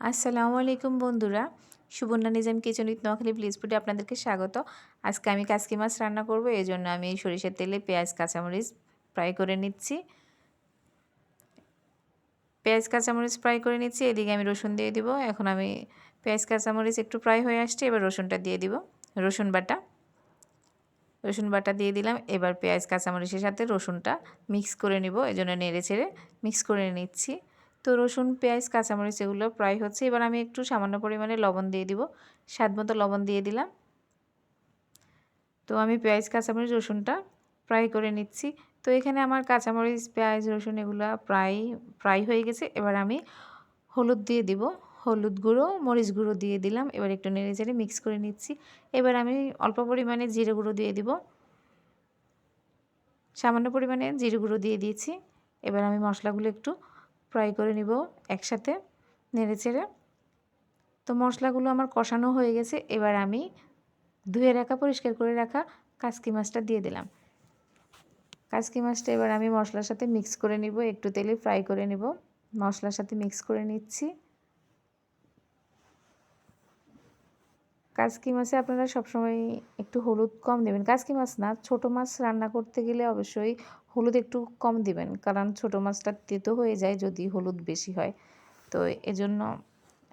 আসসালামু আলাইকুম বন্ধুরা। Suborna Nizam kitchen with Noakhali please ফুডে আপনাদেরকে স্বাগত। আজকে আমি কাসকি মাছ রান্না করব এই জন্য আমি সরিষার তেলে পেঁয়াজ, কাঁচামরিচ ফ্রাই করে নিচ্ছি। পেঁয়াজ, কাঁচামরিচ ফ্রাই করে নিচ্ছি, এদিকে আমি রসুন দিয়ে দিব। এখন আমি পেঁয়াজ, কাঁচামরিচ একটু ফ্রাই হয়ে আসছে, এবার রসুনটা দিয়ে দিব। রসুন বাটা রসুন বাটা দিয়ে দিলাম। এবার পেঁয়াজ, কাঁচামরিচের সাথে রসুনটা মিক্স করে নিব এই জন্য নেড়ে ছেড়ে মিক্স করে নিচ্ছি। তো রসুন, পেঁয়াজ, কাঁচামরিচ এগুলো প্রায় হচ্ছে। এবার আমি একটু সামান্য পরিমাণে লবণ দিয়ে দিব। স্বাদ মতো লবণ দিয়ে দিলাম। তো আমি পেঁয়াজ, কাঁচামরিচ, রসুনটা ফ্রাই করে নিচ্ছি। তো এখানে আমার কাঁচামরিচ, পেঁয়াজ, রসুন এগুলো প্রায়, ফ্রাই হয়ে গেছে। এবার আমি হলুদ দিয়ে দিব। হলুদ গুঁড়ো, মরিচ গুঁড়ো দিয়ে দিলাম। এবার একটু নেড়ে চেড়ে মিক্স করে নিচ্ছি। এবার আমি অল্প পরিমাণে জিরে গুঁড়ো দিয়ে দিব। সামান্য পরিমাণে জিরে গুঁড়ো দিয়ে দিয়েছি। এবার আমি মশলাগুলো একটু ফ্রাই করে নিব একসাথে নেড়ে চেড়ে। তো মশলাগুলো আমার কষানো হয়ে গেছে, এবার আমি ধুয়ে রাখা, পরিষ্কার করে রাখা কাসকি মাছটা দিয়ে দিলাম। কাসকি মাছটা এবার আমি মশলার সাথে মিক্স করে নিব, একটু তেলে ফ্রাই করে নিব। মশলার সাথে মিক্স করে নিচ্ছি। কাসকি মাছে আপনারা সবসময় একটু হলুদ কম দেবেন। কাসকি মাছ না, ছোট মাছ রান্না করতে গেলে অবশ্যই হলুদ একটু কম দিবেন, কারণ ছোট মাছটা তেতো হয়ে যায় যদি হলুদ বেশি হয়। তো এজন্য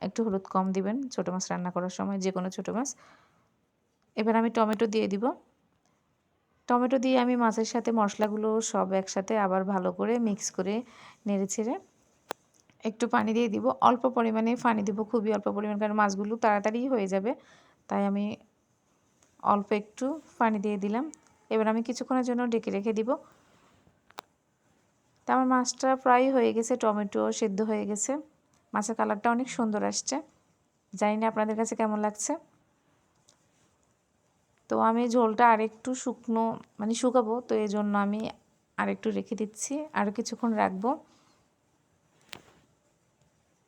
একটু হলুদ কম দিবেন ছোট মাছ রান্না করার সময় যে কোনো ছোটো মাছ। এবার আমি টমেটো দিয়ে দিব। টমেটো দিয়ে আমি মাছের সাথে মশলাগুলো সব একসাথে আবার ভালো করে মিক্স করে নেড়ে ছেড়ে একটু পানি দিয়ে দিব। অল্প পরিমাণে পানি দিব, খুবই অল্প পরিমাণ, কারণ মাছগুলো তাড়াতাড়ি হয়ে যাবে। তাই আমি অল্প একটু পানি দিয়ে দিলাম। এবার আমি কিছুক্ষণের জন্য ডেকে রেখে দিব। আমার মাছটা প্রায় হয়ে গেছে, টমেটো সেদ্ধ হয়ে গেছে। মাছের কালারটা অনেক সুন্দর আসছে। জানি না আপনাদের কাছে কেমন লাগছে। তো আমি ঝোলটা আরেকটু শুকনো মানে শুকাবো, তো এই জন্য আমি আরেকটু রেখে দিচ্ছি। আরও কিছুক্ষণ রাখব।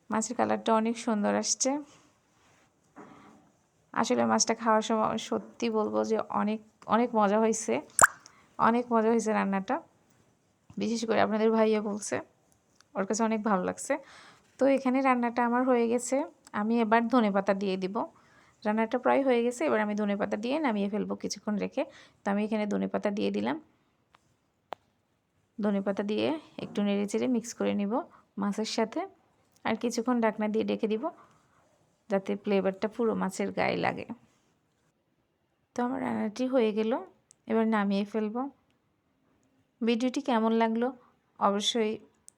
মাছের কালারটা অনেক সুন্দর আসছে। আসলে মাছটা খাওয়ার সময় সত্যি বলব যে অনেক অনেক মজা হয়েছে অনেক মজা হয়েছে রান্নাটা। বিশেষ করে আপনাদের ভাইয়া বলছে, ওর কাছে অনেক ভালো লাগছে। তো এখানে রান্নাটা আমার হয়ে গেছে, আমি এবার ধনে পাতা দিয়ে দিব। রান্নাটা প্রায় হয়ে গেছে, এবার আমি ধনে পাতা দিয়ে নামিয়ে ফেলব কিছুক্ষণ রেখে। তো আমি এখানে ধনে পাতা দিয়ে দিলাম। ধনে পাতা দিয়ে একটু নেড়ে চেড়ে মিক্স করে নিব মাছের সাথে। আর কিছুক্ষণ ডাকনা দিয়ে ডেকে দিব, যাতে ফ্লেভারটা পুরো মাছের গায়ে লাগে। তো আমার রান্নাটি হয়ে গেল, এবার নামিয়ে ফেলব। ভিডিওটি কেমন লাগল অবশ্যই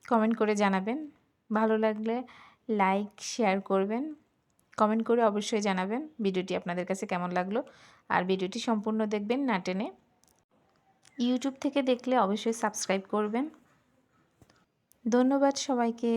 কমেন্ট করে জানাবেন। ভালো লাগলে লাইক শেয়ার করবেন। কমেন্ট করে অবশ্যই জানাবেন ভিডিওটি আপনাদের কাছে কেমন লাগল। আর ভিডিওটি সম্পূর্ণ দেখবেন না টেনে। ইউটিউব থেকে দেখলে অবশ্যই সাবস্ক্রাইব করবেন। ধন্যবাদ সবাইকে।